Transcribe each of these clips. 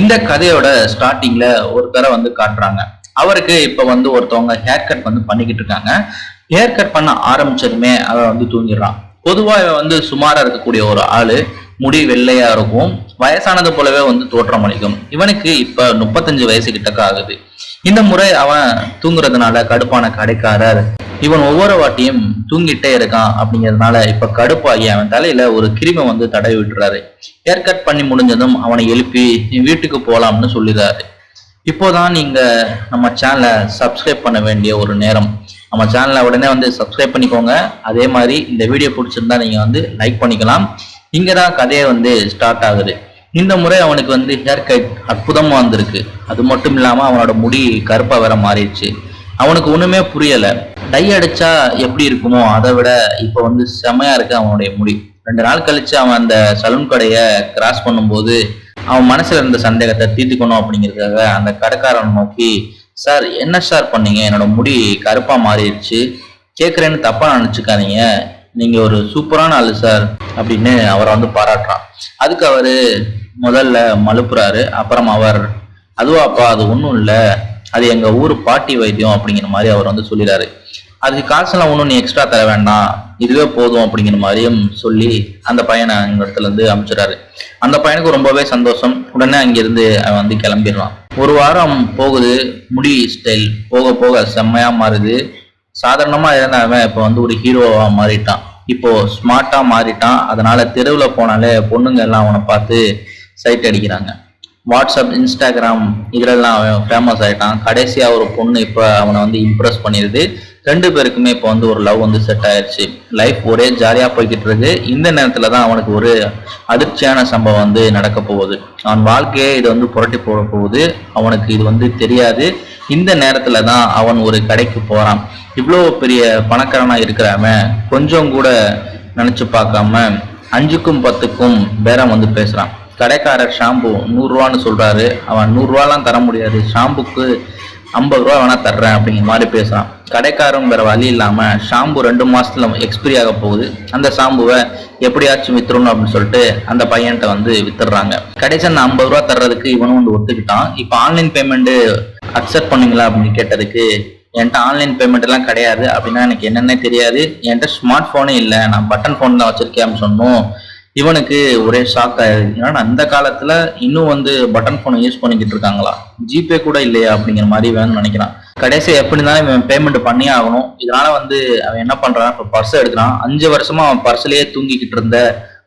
இந்த கதையோட ஸ்டார்டிங்ல ஒருத்தரை வந்து காட்டுறாங்க. அவருக்கு இப்ப வந்து ஒருத்தவங்க ஹேர் கட் வந்து பண்ணிக்கிட்டு இருக்காங்க. ஹேர் கட் பண்ண ஆரம்பிச்சதுமே அவன் வந்து தூங்கிடுறான். பொதுவா இவன் வந்து சுமாரா இருக்கக்கூடிய ஒரு ஆளு முடி வெள்ளையா இருக்கும். வயசானது போலவே வந்து தோற்றம் அளிக்கும். இவனுக்கு இப்ப முப்பத்தஞ்சு வயசு கிட்டக்க ஆகுது. இந்த முறை அவன் தூங்குறதுனால கடுப்பான கடைக்காரர். இவன் ஒவ்வொரு வாட்டியும் தூங்கிட்டே இருக்கான் அப்படிங்கிறதுனால இப்ப கடுப்பாகி அவன் தலையில ஒரு கிருமி வந்து தடவி விட்டுறாரு. ஹேர் கட் பண்ணி முடிஞ்சதும் அவனை எழுப்பி நீ வீட்டுக்கு போலாம்னு சொல்லிடுறாரு இப்போதான் நீங்க நம்ம சேனலை சப்ஸ்கிரைப் பண்ண வேண்டிய ஒரு நேரம். நம்ம சேனலை உடனே வந்து சப்ஸ்கிரைப் பண்ணிக்கோங்க. அதே மாதிரி இந்த வீடியோ பிடிச்சிருந்தா நீங்க வந்து லைக் பண்ணிக்கலாம். இங்க தான் கதையை வந்து ஸ்டார்ட் ஆகுது. இந்த முறை அவனுக்கு வந்து ஹேர் கட் அற்புதமா வந்திருக்கு. அது மட்டும் இல்லாம அவனோட முடி கருப்பா வேற மாறிடுச்சு. அவனுக்கு ஒண்ணுமே புரியலை. டை அடிச்சா எப்படி இருக்குமோ அதை விட இப்போ வந்து செமையா இருக்கு அவனுடைய முடி. ரெண்டு நாள் கழிச்சு அவன் அந்த சலூன் கடையை கிராஸ் பண்ணும்போது அவன் மனசுல இருந்த சந்தேகத்தை தீர்த்துக்கணும் அப்படிங்கிறதுக்காக அந்த கடைக்காரன் நோக்கி சார் என்ன சார் பண்ணீங்க? என்னோட முடி கருப்பா மாறிடுச்சு. கேட்குறேன்னு தப்பா நினச்சிக்காதீங்க. நீங்க ஒரு சூப்பரான ஆளு சார் அப்படின்னு அவரை வந்து பாராட்டுறான். அதுக்கு அவரு முதல்ல மலுப்புறாரு அப்புறம் அவர் அதுவாப்பா அது ஒன்றும் இல்லை. அது எங்க ஊர் பாட்டி வைத்தியம் அப்படிங்கிற மாதிரி அவர் வந்து சொல்லிடுறாரு அதுக்கு காசெல்லாம் ஒன்றும் நீ எக்ஸ்ட்ரா தர வேண்டாம். இதுவே போதும் அப்படிங்கிற மாதிரியும் சொல்லி அந்த பையனை அந்த இடத்துல இருந்து அந்த பையனுக்கு ரொம்பவே சந்தோஷம். உடனே அங்கிருந்து அவன் வந்து கிளம்பிடுறான். ஒரு வாரம் போகுது. முடி ஸ்டைல் போக போக செம்மையா மாறுது. சாதாரணமா இருந்த அவன் இப்போ வந்து ஒரு ஹீரோவா மாறிட்டான். இப்போ ஸ்மார்ட்டா மாறிட்டான். அதனால தெருவில் போனாலே பொண்ணுங்க எல்லாம் அவனை பார்த்து சைட் அடிக்கிறாங்க. வாட்ஸ்அப் இன்ஸ்டாகிராம் இதுலலாம் அவன் ஃபேமஸ் ஆகிட்டான் கடைசியாக ஒரு பொண்ணு இப்போ அவனை வந்து இம்ப்ரெஸ் பண்ணிடுது ரெண்டு பேருக்குமே இப்போ வந்து ஒரு லவ் வந்து செட் ஆயிடுச்சு லைஃப் ஒரே ஜாலியாக போய்கிட்டு இருக்கு. இந்த நேரத்தில் தான் அவனுக்கு ஒரு அதிர்ச்சியான சம்பவம் வந்து நடக்க போகுது. அவன் வாழ்க்கையே இது வந்து புரட்டி போட போகுது. அவனுக்கு இது வந்து தெரியாது. இந்த நேரத்தில் தான் அவன் ஒரு கடைக்கு போகிறான் இவ்வளோ பெரிய பணக்காரனாக இருக்கிறவன் கொஞ்சம் கூட நினச்சி பார்க்காம அஞ்சுக்கும் பத்துக்கும் பேரம் வந்து பேசுகிறான் கடைக்காரர் ஷாம்பு நூறுரூவான்னு சொல்கிறாரு அவன் நூறுரூவாலாம் தர முடியாது. ஷாம்புக்கு ஐம்பது ரூபா வேணால் தர்றேன் அப்படிங்கிற மாதிரி பேசுகிறான் கடைக்காரன் வேறு வழி இல்லாமல் ஷாம்பு ரெண்டு மாதத்தில் எக்ஸ்பிரி ஆக போகுது. அந்த ஷாம்புவை எப்படியாச்சும் வித்துறணும் அப்படின்னு சொல்லிட்டு அந்த பையன்கிட்ட வந்து வித்துடுறாங்க. கடைசி அந்த ஐம்பது ரூபா தர்றதுக்கு இவனும் வந்து ஒத்துக்கிட்டான். இப்போ ஆன்லைன் பேமெண்ட்டு அக்செப்ட் பண்ணீங்களா அப்படின்னு கேட்டதுக்கு என்கிட்ட ஆன்லைன் பேமெண்ட் எல்லாம் கிடையாது. அப்படின்னா எனக்கு என்னென்ன தெரியாது. என்கிட்ட ஸ்மார்ட் ஃபோனே இல்லை. நான் பட்டன் ஃபோன் தான் வச்சிருக்கேன் அப்படின்னு சொன்னோம். இவனுக்கு ஒரே ஷாக் ஆயிடுது ஏன்னா அந்த காலத்துல இன்னும் வந்து பட்டன் போனை யூஸ் பண்ணிக்கிட்டு இருக்காங்களா? ஜிபே கூட இல்லையா அப்படிங்கிற மாதிரி வேணும்னு நினைக்கிறான். கடைசி எப்படி இருந்தாலும் இவன் பேமெண்ட் பண்ணியே ஆகணும். இதனால வந்து அவன் என்ன பண்றான்? இப்போ பர்ஸ் எடுக்கிறான். அஞ்சு வருஷமா அவன் பர்ஸ்லயே தூங்கிக்கிட்டு இருந்த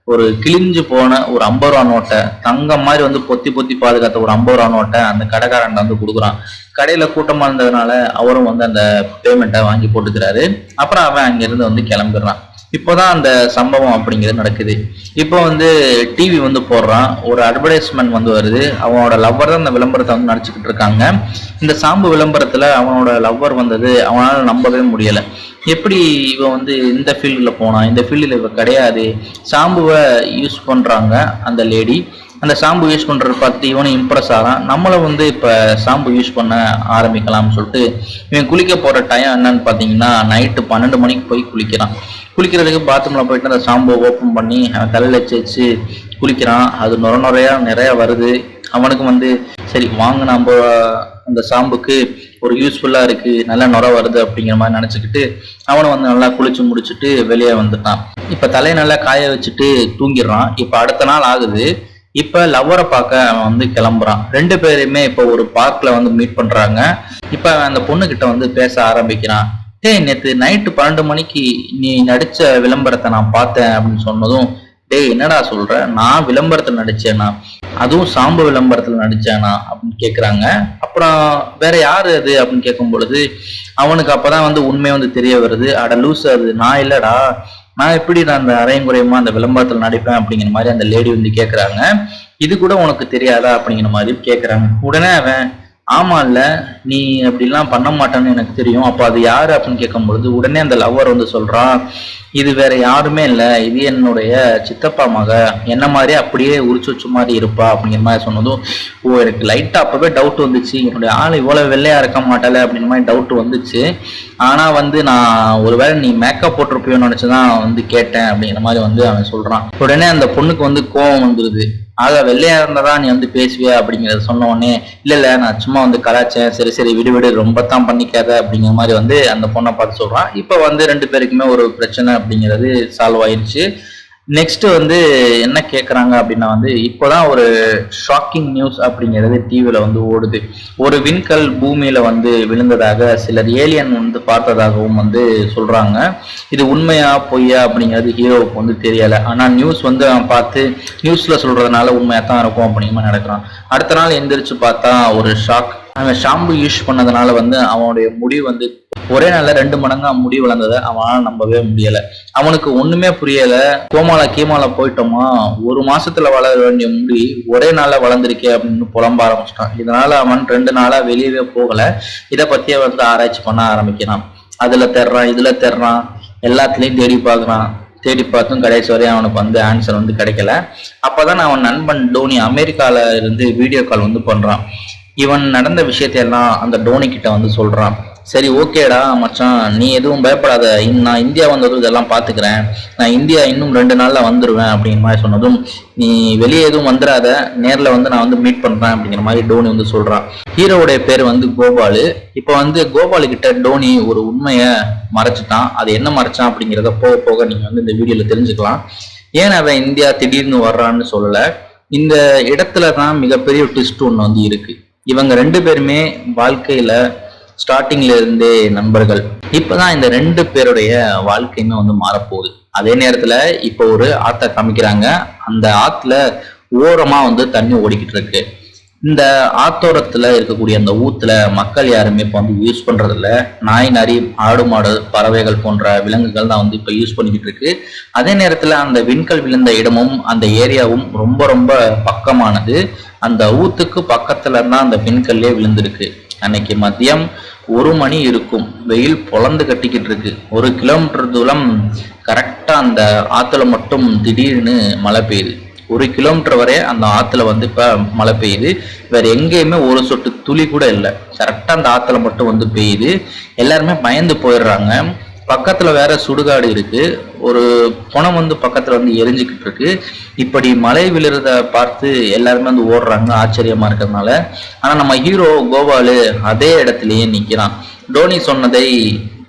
ஒரு கிழிஞ்சு போன ஒரு ஐம்பது ரூபா நோட்டை தங்கம் மாதிரி வந்து பொத்தி பொத்தி பாதுகாத்த ஒரு ஐம்பது ரூபா நோட்டை அந்த கடைக்காரன் வந்து கொடுக்குறான். கடையில கூட்டமா இருந்ததுனால அவரும் வந்து அந்த பேமெண்ட்டை வாங்கி போட்டுக்கிறாரு. அப்புறம் அவன் அங்கிருந்து வந்து கிளம்பிடுறான். இப்போதான் அந்த சம்பவம் அப்படிங்கிறது நடக்குது. இப்போ வந்து டிவி வந்து போடுறான். ஒரு அட்வர்டைஸ்மெண்ட் வந்து வருது. அவனோட லவ்வர் தான் அந்த விளம்பரத்தை வந்து நடிச்சுக்கிட்டு இருக்காங்க. இந்த சாம்பு விளம்பரத்தில் அவனோட லவ்வர் வந்தது. அவனால் நம்பவே முடியலை. எப்படி இவன் வந்து இந்த ஃபீல்டில் போனான் இந்த ஃபீல்டில் இவன் கிடையாது. சாம்புவை யூஸ் பண்ணுறாங்க அந்த லேடி அந்த ஷாம்பு யூஸ் பண்ணுறது பார்த்து இவனும் இம்ப்ரெஸ் ஆகிறான் நம்மளும் வந்து இப்போ ஷாம்பு யூஸ் பண்ண ஆரம்பிக்கலாம்னு சொல்லிட்டு இவன் குளிக்க போகிற டைம் என்னன்னு பார்த்தீங்கன்னா நைட்டு பன்னெண்டு மணிக்கு போய் குளிக்கிறான். குளிக்கிறதுக்கு பாத்ரூமில் போயிட்டு அந்த ஷாம்பு ஓப்பன் பண்ணி அவன் தலையில் வச்சு குளிக்கிறான். அது நுர நுறையா நிறைய வருது. அவனுக்கு வந்து சரி வாங்க நம்ம அந்த ஷாம்புக்கு ஒரு யூஸ்ஃபுல்லாக இருக்குது நல்லா நுர வருது அப்படிங்கிற மாதிரி நினச்சிக்கிட்டு அவனை வந்து நல்லா குளிச்சு முடிச்சுட்டு வெளியே வந்துட்டான். இப்போ தலையை நல்லா காய வச்சுட்டு தூங்கிடுறான். இப்போ அடுத்த நாள் ஆகுது. இப்போ லவ்வரை பார்க்க அவன் வந்து கிளம்புறான். ரெண்டு பேருமே இப்போ ஒரு பார்க்கில் வந்து மீட் பண்ணுறாங்க இப்போ அவன் அந்த பொண்ணுக்கிட்ட வந்து பேச ஆரம்பிக்கிறான். டேய் நேற்று நைட்டு பன்னெண்டு மணிக்கு நீ நடித்த விளம்பரத்தை நான் பார்த்தேன் அப்படின்னு சொன்னதும் டேய் என்னடா சொல்கிற நான் விளம்பரத்தில் நடித்தேனா அதுவும் சாம்பு விளம்பரத்தில் நடித்தேனா அப்படின்னு கேட்குறாங்க அப்புறம் வேற யார் அது? அப்படின்னு கேட்கும் பொழுது அவனுக்கு அப்பதான் வந்து உண்மை வந்து தெரிய வருது. அட லூஸ் அது. நான் இல்லைடா. நான் எப்படி நான் அந்த அரையும் குறையுமா அந்த விளம்பரத்தில் நடிப்பேன் அப்படிங்கிற மாதிரி அந்த லேடி வந்து கேட்குறாங்க இது கூட உனக்கு தெரியாதா? அப்படிங்கிற மாதிரி கேட்குறாங்க உடனே அவன் ஆமா இல்ல நீ அப்படிலாம் பண்ண மாட்டேன்னு எனக்கு தெரியும். அப்போ அது யாரு அப்படின்னு கேட்கும் பொழுது உடனே அந்த லவ்வர் வந்து சொல்றான் இது வேற யாருமே இல்லை. இது என்னுடைய சித்தப்பா மக. என்ன மாதிரி அப்படியே உரிச்சு வச்ச மாதிரி இருப்பா அப்படிங்கிற மாதிரி சொன்னதும் ஓ எனக்கு லைட்டா அப்பவே டவுட் வந்துச்சு. என்னுடைய ஆள் இவ்வளவு வெள்ளையா இருக்க மாட்டாளே அப்படிங்கிற மாதிரி டவுட் வந்துச்சு. ஆனா வந்து நான் ஒருவேளை நீ மேக்கப் போட்டிருப்பியோன்னு நினைச்சுதான் வந்து கேட்டேன் அப்படிங்கிற மாதிரி வந்து அவன் சொல்றான். உடனே அந்த பொண்ணுக்கு வந்து கோவம் வந்துருது. ஆக வெள்ளையா இருந்தா நீ வந்து பேசுவே அப்படிங்கறத சொன்ன உடனே இல்ல இல்ல நான் சும்மா வந்து கலாச்சேன் சரி சரி விடு விடு ரொம்ப தான் பண்ணிக்காத அப்படிங்கிற மாதிரி வந்து அந்த பொண்ணை பார்த்து சொல்றான். இப்ப வந்து ரெண்டு பேருக்குமே ஒரு பிரச்சனை அப்படிங்கிறது சால்வ் ஆயிடுச்சு நெக்ஸ்ட் வந்து என்ன கேட்குறாங்க அப்படின்னா வந்து இப்போதான் ஒரு ஷாக்கிங் நியூஸ் அப்படிங்கிறது டிவியில் வந்து ஓடுது. ஒரு விண்கல் பூமியில வந்து விழுந்ததாக சிலர் ஏலியன் வந்து பார்த்ததாகவும் வந்து சொல்றாங்க. இது உண்மையா பொய்யா அப்படிங்கிறது ஹீரோவுக்கு வந்து தெரியல. ஆனால் நியூஸ் வந்து அவன் பார்த்து நியூஸ்ல சொல்றதுனால உண்மையாக தான் இருக்கும் அப்படிங்கிற நடக்கிறான். அடுத்த நாள் எந்திரிச்சு பார்த்தா ஒரு ஷாக் அவன் ஷாம்பு யூஸ் பண்ணதுனால வந்து அவனுடைய முடி வந்து ஒரே நாள்ல ரெண்டு மடங்கா முடி வளர்ந்ததை அவனால நம்பவே முடியல. அவனுக்கு ஒண்ணுமே புரியல. கோமால கீமால போயிட்டோமா? ஒரு மாசத்துல வளர வேண்டிய முடி ஒரே நாள்ல வளர்ந்துருக்கே அப்படின்னு புலம்ப ஆரம்பிச்சிட்டான். இதனால அவன் ரெண்டு நாளா வெளியவே போகல. இதை பத்தியே வந்து ஆராய்ச்சி பண்ண ஆரம்பிக்கிறான். அதுல தேடுறான் இதுல தேடுறான். எல்லாத்துலயும் தேடி பார்க்குறான். தேடி பார்த்தும் கடைசி வரையும் அவனுக்கு வந்து ஆன்சர் வந்து கிடைக்கல. அப்பதான் அவன் நண்பன் டோனி அமெரிக்கால இருந்து வீடியோ கால் வந்து பண்றான். இவன் நடந்த விஷயத்தையெல்லாம் அந்த டோனி கிட்ட வந்து சொல்கிறான் சரி ஓகேடா மச்சான் நீ எதுவும் பயப்படாத. இன் நான் இந்தியா வந்ததும் இதெல்லாம் பார்த்துக்கிறேன் நான் இந்தியா இன்னும் ரெண்டு நாளில் வந்துடுவேன் அப்படிங்கிற மாதிரி சொன்னதும் நீ வெளியே எதுவும் வந்துடாத. நேரில் வந்து நான் வந்து மீட் பண்ணுறேன் அப்படிங்கிற மாதிரி டோனி வந்து சொல்கிறான் ஹீரோவுடைய பேர் வந்து கோபாலு. இப்போ வந்து கோபாலுக்கிட்ட டோனி ஒரு உண்மையை மறைச்சிட்டான். அது என்ன மறைச்சான் அப்படிங்கிறத போக போக நீங்கள் வந்து இந்த வீடியோவில் தெரிஞ்சுக்கலாம். ஏன் அவன் இந்தியா திடீர்னு வர்றான்னு சொல்லலை. இந்த இடத்துல தான் மிகப்பெரிய ட்விஸ்ட் ஒன்று வந்து இருக்குது இவங்க ரெண்டு பேருமே வாழ்க்கையில ஸ்டார்டிங்ல இருந்தே நண்பர்கள். இப்பதான் இந்த ரெண்டு பேருடைய வாழ்க்கையுமே வந்து மாறப்போகுது. அதே நேரத்துல இப்போ ஒரு ஆத்த காமிக்கிறாங்க. அந்த ஆத்துல ஓரமா வந்து தண்ணி ஓடிக்கிட்டு இருக்கு. இந்த ஆத்தோரத்தில் இருக்கக்கூடிய அந்த ஊத்துல மக்கள் யாருமே இப்போ வந்து யூஸ் பண்ணுறதில்ல நாய் நரி ஆடு மாடு பறவைகள் போன்ற விலங்குகள் தான் வந்து இப்போ யூஸ் பண்ணிக்கிட்டு இருக்கு. அதே நேரத்தில் அந்த விண்கல் விழுந்த இடமும் அந்த ஏரியாவும் ரொம்ப ரொம்ப பக்கமானது. அந்த ஊத்துக்கு பக்கத்துல தான் அந்த விண்கல்லே விழுந்திருக்கு. அன்னைக்கு மதியம் ஒரு மணி இருக்கும். வெயில் பொழந்து கட்டிக்கிட்டு இருக்கு. ஒரு கிலோமீட்டர் தூரம் கரெக்டாக அந்த ஆற்றுல மட்டும் திடீர்னு மழை பெய்யுது. ஒரு கிலோமீட்டர் வரை அந்த ஆற்றுல வந்து இப்போ மழை பெய்யுது. வேறு எங்கேயுமே ஒரு சொட்டு துளி கூட இல்லை. கரெக்டாக அந்த ஆற்றுல மட்டும் வந்து பெய்யுது. எல்லாருமே பயந்து போயிடுறாங்க. பக்கத்தில் வேற சுடுகாடு இருக்கு. ஒரு புணம் வந்து பக்கத்தில் வந்து எரிஞ்சுக்கிட்டு இருக்கு. இப்படி மழை விழுறத பார்த்து எல்லாருமே வந்து ஓடுறாங்க. ஆச்சரியமா இருக்கிறதுனால. ஆனால் நம்ம ஹீரோ கோபாலு அதே இடத்துலயே நிற்கிறான் டோனி சொன்னதை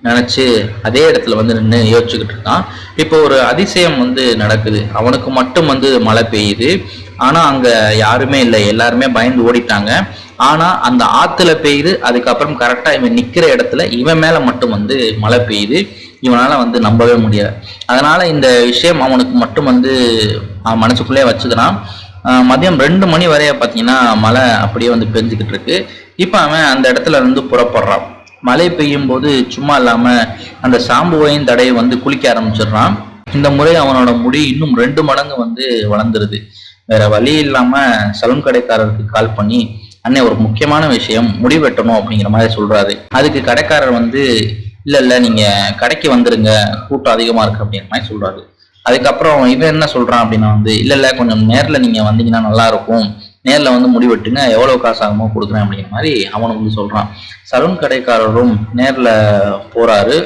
நினச்சி அதே இடத்துல வந்து நின்று யோசிச்சுக்கிட்டு இருக்கான் இப்போ ஒரு அதிசயம் வந்து நடக்குது. அவனுக்கு மட்டும் வந்து மழை பெய்யுது. ஆனால் அங்கே யாருமே இல்லை. எல்லாருமே பயந்து ஓடிட்டாங்க. ஆனால் அந்த ஆற்றுல பெய்யுது. அதுக்கப்புறம் கரெக்டாக இவன் நிற்கிற இடத்துல இவன் மேலே மட்டும் வந்து மழை பெய்யுது. இவனால் வந்து நம்பவே முடியாது அதனால் இந்த விஷயம் அவனுக்கு மட்டும் வந்து அவன் மனசுக்குள்ளே வச்சுக்கிறான். மதியம் ரெண்டு மணி வரைய பார்த்தீங்கன்னா மழை அப்படியே வந்து பெஞ்சுக்கிட்டு இருக்கு. இப்போ அவன் அந்த இடத்துல இருந்து புறப்படுறான். மழை பெய்யும் போது சும்மா இல்லாம அந்த சாம்புவையும் தடையை வந்து குளிக்க ஆரம்பிச்சிடுறான். இந்த முறை அவனோட முடி இன்னும் ரெண்டு மடங்கு வந்து வளர்ந்துருது. வேற வழி இல்லாம சலூன் கடைக்காரருக்கு கால் பண்ணி அண்ணே ஒரு முக்கியமான விஷயம் முடி வெட்டணும் அப்படிங்கிற மாதிரி சொல்றாரு. அதுக்கு கடைக்காரர் வந்து இல்ல இல்ல நீங்க கடைக்கு வந்துருங்க கூட்டம் அதிகமா இருக்கு அப்படிங்கிற மாதிரி சொல்றாரு. அதுக்கப்புறம் இவன் என்ன சொல்றான் அப்படின்னா வந்து இல்ல இல்ல கொஞ்சம் நேர்ல நீங்க வந்தீங்கன்னா நல்லா இருக்கும் நேர்ல வந்து முடி எவ்வளோ எவ்வளவு காசு ஆகுமோ கொடுக்குறேன் அப்படிங்கிற மாதிரி அவன் வந்து சொல்றான். சலூன் கடைக்காரரும் நேர்ல போறாரு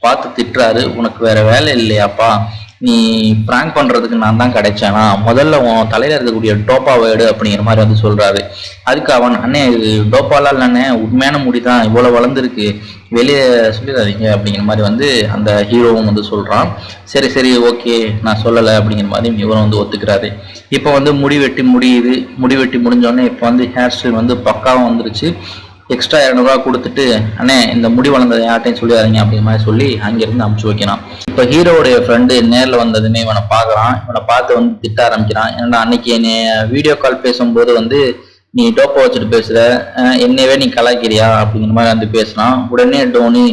பார்த்து திட்டுறாரு உனக்கு வேற வேலை இல்லையாப்பா? நீ பிராங்க் பண்றதுக்கு நான் தான் கிடைச்சேனா? முதல்ல உன் தலையில இருக்கக்கூடிய டோப்பா வேர்டு அப்படிங்கிற மாதிரி வந்து சொல்றாரு. அதுக்கு அவன் அண்ணே இது டோப்பாலாம் இல்லைண்ணே உண்மையான முடி தான் இவ்வளவு வளர்ந்துருக்கு. வெளியே சொல்லிடாதீங்க அப்படிங்கிற மாதிரி வந்து அந்த ஹீரோவும் வந்து சொல்றான். சரி சரி ஓகே நான் சொல்லலை அப்படிங்கிற மாதிரி இவரும் வந்து ஒத்துக்கிறாரு. இப்போ வந்து முடி வெட்டி முடியுது. முடி வெட்டி முடிஞ்சோடனே இப்போ வந்து ஹேர் ஸ்டைல் வந்து பக்காவும் வந்துருச்சு. எக்ஸ்ட்ரா இரநூறுவா கொடுத்துட்டு அண்ணே இந்த முடி வளர்ந்ததை யார்ட்டையும் சொல்லிடாதீங்க அப்படிங்கிற மாதிரி சொல்லி அங்கிருந்து அமுச்சு வைக்கிறான். இப்போ ஹீரோவுடைய ஃப்ரெண்டு நேரில் வந்ததுமே இவனை பார்க்குறான். இவனை பார்த்து வந்து திட்ட ஆரம்பிக்கிறான். ஏன்னா அன்னைக்கு என்னை வீடியோ கால் பேசும்போது வந்து நீ டோப்பை வச்சுட்டு பேசுகிற என்னையவே நீ கலாய்க்கிறியா? அப்படிங்கிற மாதிரி வந்து பேசுனான் உடனே டோனி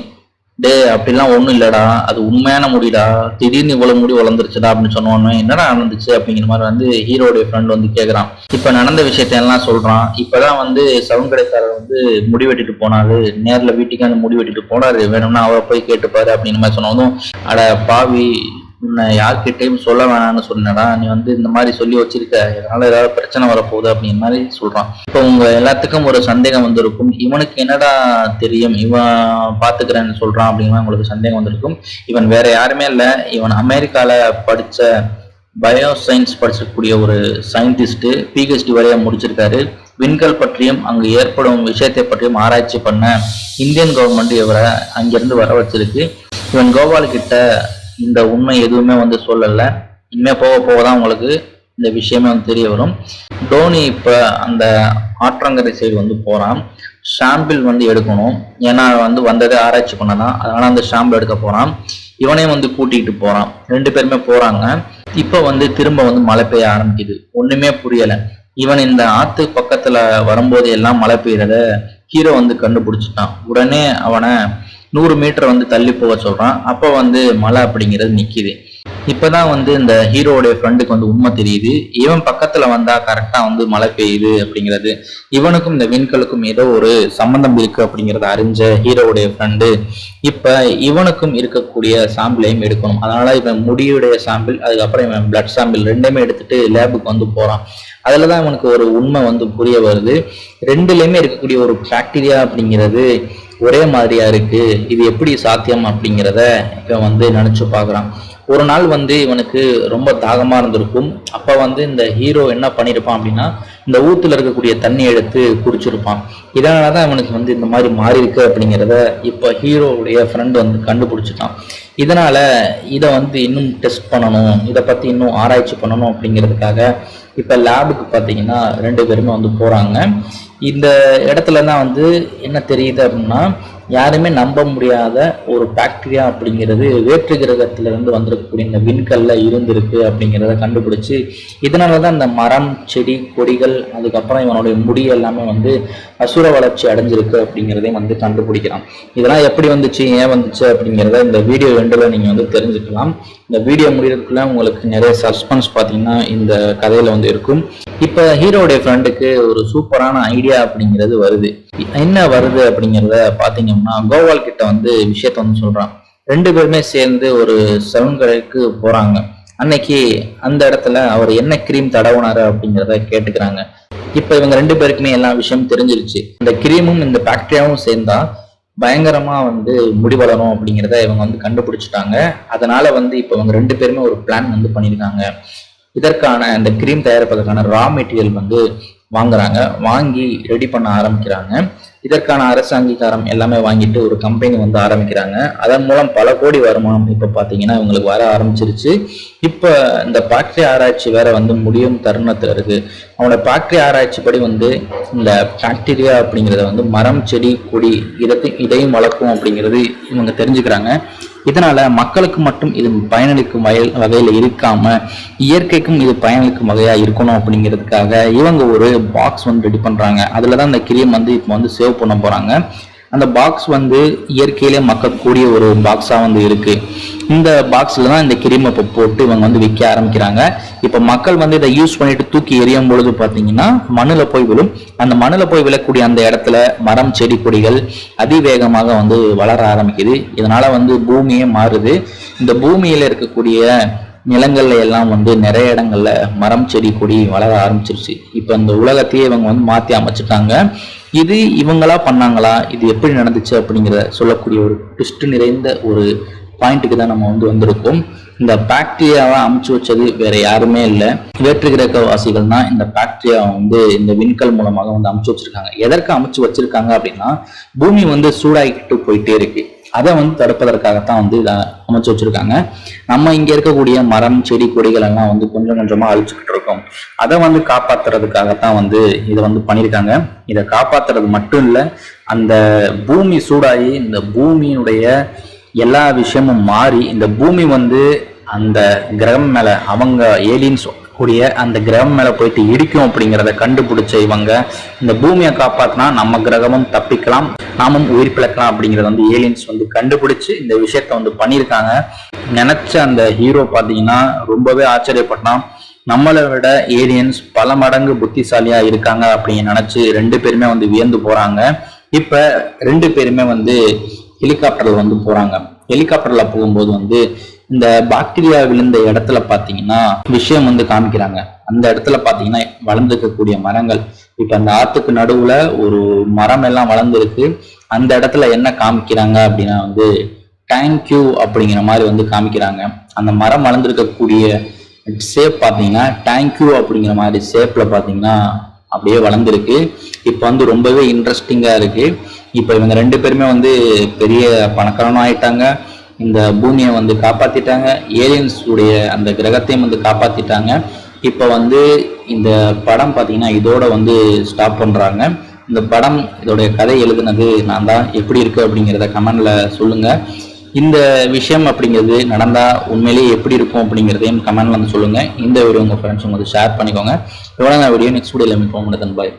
டே அப்படிலாம் ஒண்ணும் இல்லடா. அது உண்மையான முடிடா. திடீர்னு இவ்வளவு முடி வளர்ந்துருச்சுடா அப்படின்னு சொன்னோன்னு என்னடா நடந்துச்சு? அப்படிங்கிற மாதிரி வந்து ஹீரோடைய ஃப்ரெண்ட் வந்து கேக்குறான். இப்ப நடந்த விஷயத்த எல்லாம் சொல்றான். இப்பதான் வந்து சவுண்ட் கடைக்காரர் வந்து முடி வெட்டிட்டு போனாரு. நேர்ல வீட்டுக்கு அந்த முடி வெட்டிட்டு போனாரு. வேணும்னா அவரை போய் கேட்டுப்பாரு அப்படிங்கிற மாதிரி சொன்னதும் அட பாவி உன்னை யார்கிட்டையும் சொல்ல வேணாம்னு சொன்னடா நீ வந்து இந்த மாதிரி சொல்லி வச்சிருக்க இதனால ஏதாவது பிரச்சனை வரப்போகுது அப்படிங்கிற மாதிரி சொல்றான். இப்போ உங்க எல்லாத்துக்கும் ஒரு சந்தேகம் வந்திருக்கும். இவனுக்கு என்னடா தெரியும்? இவன் பாத்துக்கிறேன்னு சொல்றான் அப்படிங்கிற மாதிரி உங்களுக்கு சந்தேகம் வந்திருக்கும். இவன் வேற யாருமே இல்ல. இவன் அமெரிக்கால படிச்ச பயோ சயின்ஸ் படிச்சக்கூடிய ஒரு சயின்டிஸ்ட் பிஹெச்டி வரைய முடிச்சிருக்காரு. விண்கல் பற்றியும் அங்கு ஏற்படும் விஷயத்தை பற்றியும் ஆராய்ச்சி பண்ண இந்தியன் கவர்மெண்ட் இவரை அங்கிருந்து வர வச்சிருக்கு. இவன் கோபால் கிட்ட இந்த உண்மை எதுவுமே வந்து சொல்லலை. இனிமே போக போக தான் உங்களுக்கு இந்த விஷயமே வந்து தெரிய வரும். டோனி இப்போ அந்த ஆற்றங்கரை சைடு வந்து போகிறான் ஷாம்பிள் வந்து எடுக்கணும். ஏன்னா வந்து வந்ததே ஆராய்ச்சி பண்ணதான். அதனால் அந்த ஷாம்பிள் எடுக்க போகிறான் இவனே வந்து கூட்டிகிட்டு போகிறான் ரெண்டு பேருமே போகிறாங்க இப்போ வந்து திரும்ப வந்து மழை பெய்ய ஆரம்பிக்குது. ஒன்றுமே புரியலை. இவன் இந்த ஆத்து பக்கத்தில் வரும்போது எல்லாம் மழை பெய்யறத ஹீரோ வந்து கண்டுபிடிச்சிட்டான். உடனே அவனை நூறு மீட்டர் வந்து தள்ளி போக சொல்கிறான் அப்போ வந்து மழை அப்படிங்கிறது நிற்கிது இப்போ தான் வந்து இந்த ஹீரோடைய ஃப்ரெண்டுக்கு வந்து உண்மை தெரியுது. இவன் பக்கத்தில் வந்தால் கரெக்டாக வந்து மழை பெய்யுது அப்படிங்கிறது. இவனுக்கும் இந்த விண்கலுக்கும் ஏதோ ஒரு சம்பந்தம் இருக்குது அப்படிங்கிறத அறிஞ்ச ஹீரோவுடைய ஃப்ரெண்டு இப்போ இவனுக்கும் இருக்கக்கூடிய சாம்பிளையும் எடுக்கணும். அதனால் இவன் முடியுடைய சாம்பிள் அதுக்கப்புறம் இவன் பிளட் சாம்பிள் ரெண்டுமே எடுத்துட்டு லேபுக்கு வந்து போகிறான் அதில் தான் அவனுக்கு ஒரு உண்மை வந்து புரிய வருது. ரெண்டுலேயுமே இருக்கக்கூடிய ஒரு பாக்டீரியா அப்படிங்கிறது ஒரே மாதிரியா இருக்கு. இது எப்படி சாத்தியம் அப்படிங்கிறத இவன் வந்து நினச்சி பார்க்குறான். ஒரு நாள் வந்து இவனுக்கு ரொம்ப தாகமாக இருந்திருக்கும். அப்போ வந்து இந்த ஹீரோ என்ன பண்ணியிருப்பான் அப்படின்னா இந்த ஊத்தில் இருக்கக்கூடிய தண்ணி எடுத்து குடிச்சிருப்பான். இதனால தான் இவனுக்கு வந்து இந்த மாதிரி மாறி இருக்கு அப்படிங்கிறத இப்போ ஹீரோவுடைய ஃப்ரெண்டு வந்து கண்டுபிடிச்சிட்டான். இதனால் இதை வந்து இன்னும் டெஸ்ட் பண்ணணும். இதை பற்றி இன்னும் ஆராய்ச்சி பண்ணணும் அப்படிங்கிறதுக்காக இப்போ லேபுக்கு பார்த்தீங்கன்னா ரெண்டு பேருமே வந்து போகிறாங்க இந்த இடத்துல தான் வந்து என்ன தெரியுது அப்படின்னா யாருமே நம்ப முடியாத ஒரு பாக்டீரியா அப்படிங்கிறது வேற்று கிரகத்திலிருந்து வந்திருக்கக்கூடிய இந்த விண்கல்ல இருந்திருக்கு அப்படிங்கிறத கண்டுபிடிச்சு இதனால தான் இந்த மரம் செடி கொடிகள் அதுக்கப்புறம் இவனுடைய முடி எல்லாமே வந்து அசுர வளர்ச்சி அடைஞ்சிருக்கு அப்படிங்கிறதையும் வந்து கண்டுபிடிக்கிறான். இதெல்லாம் எப்படி வந்துச்சு ஏன் வந்துச்சு அப்படிங்கிறத இந்த வீடியோ ரெண்டில் நீங்கள் வந்து தெரிஞ்சுக்கலாம். இந்த வீடியோ முடிகிறதுக்குள்ள உங்களுக்கு நிறைய சஸ்பென்ஸ் பார்த்தீங்கன்னா இந்த கதையில் வந்து இருக்கும். இப்போ ஹீரோடைய ஃப்ரெண்டுக்கு ஒரு சூப்பரான ஐடியா அப்படிங்கிறது வருது. என்ன வருது அப்படிங்கிறத பார்த்தீங்கன்னா கோவால் கிட்ட வந்து விஷயத்த வந்து சொல்கிறான் ரெண்டு பேருமே சேர்ந்து ஒரு சலூன் கடைக்கு போகிறாங்க அன்னைக்கு அந்த இடத்துல அவர் என்ன கிரீம் தடவுனாரு அப்படிங்கிறத கேட்டுக்கிறாங்க. இப்போ இவங்க ரெண்டு பேருக்குமே எல்லா விஷயமும் தெரிஞ்சிருச்சு. இந்த கிரீமும் இந்த பாக்டீரியாவும் சேர்ந்தா பயங்கரமாக வந்து முடிவளரும் அப்படிங்கிறத இவங்க வந்து கண்டுபிடிச்சிட்டாங்க. அதனால வந்து இப்போ இவங்க ரெண்டு பேருமே ஒரு பிளான் வந்து பண்ணியிருக்காங்க. இதற்கான இந்த கிரீம் தயாரிப்பதற்கான ரா மெட்டீரியல் வந்து வாங்குறாங்க. வாங்கி ரெடி பண்ண ஆரம்பிக்கிறாங்க. இதற்கான அரசு அங்கீகாரம் எல்லாமே வாங்கிட்டு ஒரு கம்பெனி வந்து ஆரம்பிக்கிறாங்க. அதன் மூலம் பல கோடி வருமானம் இப்போ பார்த்தீங்கன்னா இவங்களுக்கு வர ஆரம்பிச்சிருச்சு. இப்போ இந்த பாக்டரி ஆராய்ச்சி வேற வந்து முடியும் தருணத்தில் இருக்கு. அவனோட பாக்டரி ஆராய்ச்சி படி வந்து இந்த பாக்டீரியா அப்படிங்கிறத வந்து மரம் செடி கொடி இதத்தையும் இதையும் வளர்க்கும் அப்படிங்கிறது இவங்க தெரிஞ்சுக்கிறாங்க. இதனால மக்களுக்கு மட்டும் இது பயனளிக்கும் வயல் வகையில் இருக்காம இயற்கைக்கும் இது பயனளிக்கும் வகையா இருக்கணும் அப்படிங்கிறதுக்காக இவங்க ஒரு பாக்ஸ் வந்து ரெடி பண்றாங்க. அதுல தான் அந்த கிரியம் வந்து இப்போ வந்து சேவ் பண்ண போறாங்க. அந்த பாக்ஸ் வந்து இயற்கையிலே மக்கக்கூடிய ஒரு பாக்ஸாக வந்து இருக்குது இந்த பாக்ஸில் தான் இந்த கிரீமை இப்போ போட்டு இவங்க வந்து விற்க ஆரம்பிக்கிறாங்க. இப்போ மக்கள் வந்து இதை யூஸ் பண்ணிட்டு தூக்கி எரியும் பொழுது பார்த்தீங்கன்னா மண்ணில் போய் விழும். அந்த மண்ணில் போய் விழக்கூடிய அந்த இடத்துல மரம் செடி கொடிகள் அதிவேகமாக வந்து வளர ஆரம்பிக்குது. இதனால் வந்து பூமியே மாறுது. இந்த பூமியில் இருக்கக்கூடிய நிலங்கள்ல எல்லாம் வந்து நிறைய இடங்கள்ல மரம் செடி கொடி வளர ஆரம்பிச்சிருச்சு. இப்போ இந்த உலகத்தையே இவங்க வந்து மாற்றி அமைச்சிட்டாங்க. இது இவங்களா பண்ணாங்களா? இது எப்படி நடந்துச்சு அப்படிங்கிறத சொல்லக்கூடிய ஒரு ட்விஸ்ட் நிறைந்த ஒரு பாயிண்ட்டுக்கு தான் நம்ம வந்து வந்திருக்கோம். இந்த பாக்டீரியாவை அமைச்சு வச்சது வேற யாருமே இல்லை. வேற்று கிரக வாசிகள் தான் இந்த பாக்டீரியாவை வந்து இந்த விண்கல் மூலமாக வந்து அமைச்சு வச்சிருக்காங்க. எதற்கு அமைச்சு வச்சிருக்காங்க அப்படின்னா பூமி வந்து சூடாகிட்டு போயிட்டே இருக்கு. அதை வந்து தடுப்பதற்காகத்தான் வந்து இதை அமைச்சு வச்சிருக்காங்க. நம்ம இங்க இருக்கக்கூடிய மரம் செடி கொடிகள் எல்லாம் வந்து கொஞ்சம் கொஞ்சமா அழிச்சுக்கிட்டு இருக்கோம். அதை வந்து காப்பாத்துறதுக்காகத்தான் வந்து இதை வந்து பண்ணியிருக்காங்க. இதை காப்பாத்துறது மட்டும் இல்லை அந்த பூமி சூடாகி இந்த பூமியினுடைய எல்லா விஷயமும் மாறி இந்த பூமி வந்து அந்த கிரகம் மேல அவங்க ஏலியன்ஸ் கூடிய அந்த கிரகம் மேல போயிட்டு இடிக்கும் அப்படிங்கிறத கண்டுபிடிச்ச இவங்க இந்த பூமியை காப்பாத்தினா நம்ம கிரகமும் தப்பிக்கலாம் நாமும் உயிர் பிழைக்கலாம் அப்படிங்கிறத வந்து ஏலியன்ஸ் வந்து கண்டுபிடிச்சு இந்த விஷயத்த வந்து பண்ணியிருக்காங்க. நினைச்ச அந்த ஹீரோ பார்த்தீங்கன்னா ரொம்பவே ஆச்சரியப்பட்டான். நம்மளை விட ஏலியன்ஸ் பல மடங்கு புத்திசாலியா இருக்காங்க அப்படின்னு நினைச்சு ரெண்டு பேருமே வந்து வியந்து போறாங்க. இப்ப ரெண்டு பேருமே வந்து ஹெலிகாப்டர்ல வந்து போறாங்க. ஹெலிகாப்டர்ல போகும்போது வந்து இந்த பாக்டீரியா விழுந்த இடத்துல பாத்தீங்கன்னா விஷயம் வந்து காமிக்கிறாங்க. அந்த இடத்துல பாத்தீங்கன்னா வளர்ந்துருக்கக்கூடிய மரங்கள். இப்ப அந்த ஆத்துக்கு நடுவுல ஒரு மரம் எல்லாம் வளர்ந்துருக்கு. அந்த இடத்துல என்ன காமிக்கிறாங்க அப்படின்னா வந்து தேங்க்யூ அப்படிங்கிற மாதிரி வந்து காமிக்கிறாங்க. அந்த மரம் வளர்ந்துருக்கக்கூடிய ஷேப் பார்த்தீங்கன்னா தேங்க்யூ அப்படிங்கிற மாதிரி ஷேப்பில் பார்த்தீங்கன்னா அப்படியே வளர்ந்துருக்கு. இப்போ வந்து ரொம்பவே இன்ட்ரெஸ்டிங்காக இருக்குது இப்போ இவங்க ரெண்டு பேருமே வந்து பெரிய பணக்காரனும் ஆயிட்டாங்க. இந்த பூமியை வந்து காப்பாற்றிட்டாங்க ஏலியன்ஸ் உடைய அந்த கிரகத்தையும் வந்து காப்பாற்றிட்டாங்க இப்போ வந்து இந்த படம் பார்த்தீங்கன்னா இதோட வந்து ஸ்டாப் பண்ணுறாங்க இந்த படம் இதோடைய கதை எழுதுனது நான் தான். எப்படி இருக்கு அப்படிங்கிறத கமெண்ட்ல சொல்லுங்கள் இந்த விஷயம் அப்படிங்கிறது நடந்தால் உண்மையிலேயே எப்படி இருக்கும் அப்படிங்கிறதையும் கமெண்ட்ல வந்து சொல்லுங்கள் இந்த வீடியோ உங்கள் ஃப்ரெண்ட்ஸ் உங்களுக்கு ஷேர் பண்ணிக்கோங்க. எவ்வளோ வீடியோ நெக்ஸ்ட் வீடியோவில் மீட் பண்ண பாய்